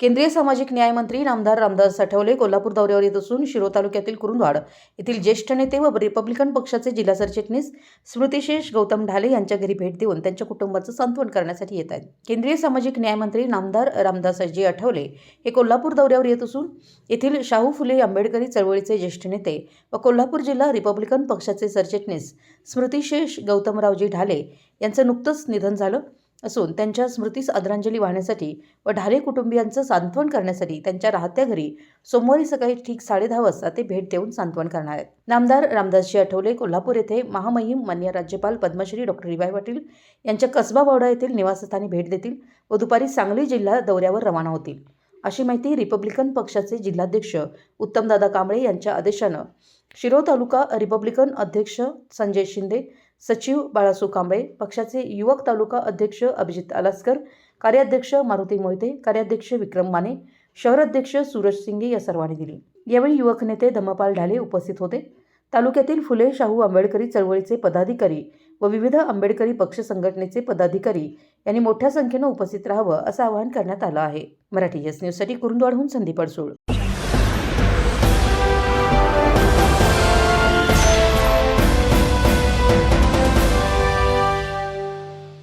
केंद्रीय सामाजिक न्याय मंत्री नामदार रामदास आठवले कोल्हापूर दौऱ्यावर येत असून शिरो तालुक्यातील कुरुंदवाड येथील ज्येष्ठ नेते व रिपब्लिकन पक्षाचे जिल्हा सरचिटणीस स्मृतिशेष गौतम ढाले यांच्या घरी भेट देऊन त्यांच्या कुटुंबाचं सांत्वन करण्यासाठी येत आहेत. केंद्रीय सामाजिक न्याय मंत्री नामदार रामदासजी आठवले हे कोल्हापूर दौऱ्यावर येत असून येथील शाहू फुले आंबेडकरी चळवळीचे ज्येष्ठ नेते व कोल्हापूर जिल्हा रिपब्लिकन पक्षाचे सरचिटणीस स्मृतिशेष गौतमरावजी ढाले यांचं नुकतंच निधन झालं. असून त्यांच्या स्मृतीस आदरांजली वाहण्यासाठी व ढाले कुटुंबियांचं सांत्वन करण्यासाठी त्यांच्या राहत्या घरी सोमवारी सकाळी ठीक साडेदहा वाजता ते भेट देऊन सांत्वन करणार आहेत. नामदार रामदासजी आठवले कोल्हापूर येथे महामहिम मान्य राज्यपाल पद्मश्री डॉक्टर रिबाई पाटील यांच्या कसबा बावडा येथील निवासस्थानी भेट देतील व दुपारी सांगली जिल्हा दौऱ्यावर रवाना होतील. अशी माहिती रिपब्लिकन पक्षाचे जिल्हाध्यक्ष उत्तमदादा कांबळे यांच्या आदेशानं शिरो तालुका रिपब्लिकन अध्यक्ष संजय शिंदे सचिव बाळासू कांबळे पक्षाचे युवक तालुका अध्यक्ष अभिजित आलासकर कार्याध्यक्ष मारुती मोहिते कार्याध्यक्ष विक्रम माने शहराध्यक्ष सूरज सिंगे या सर्वांनी दिली. यावेळी युवक नेते धम्मपाल ढाले उपस्थित होते. तालुक्यातील फुले शाहू आंबेडकरी चळवळीचे पदाधिकारी व विविध आंबेडकरी पक्ष संघटनेचे पदाधिकारी यांनी मोठ्या संख्येनं उपस्थित राहावं असं आवाहन करण्यात आलं आहे. मराठी एस न्यूजसाठी कुरुंदवाडहून संदीप अडसूळ.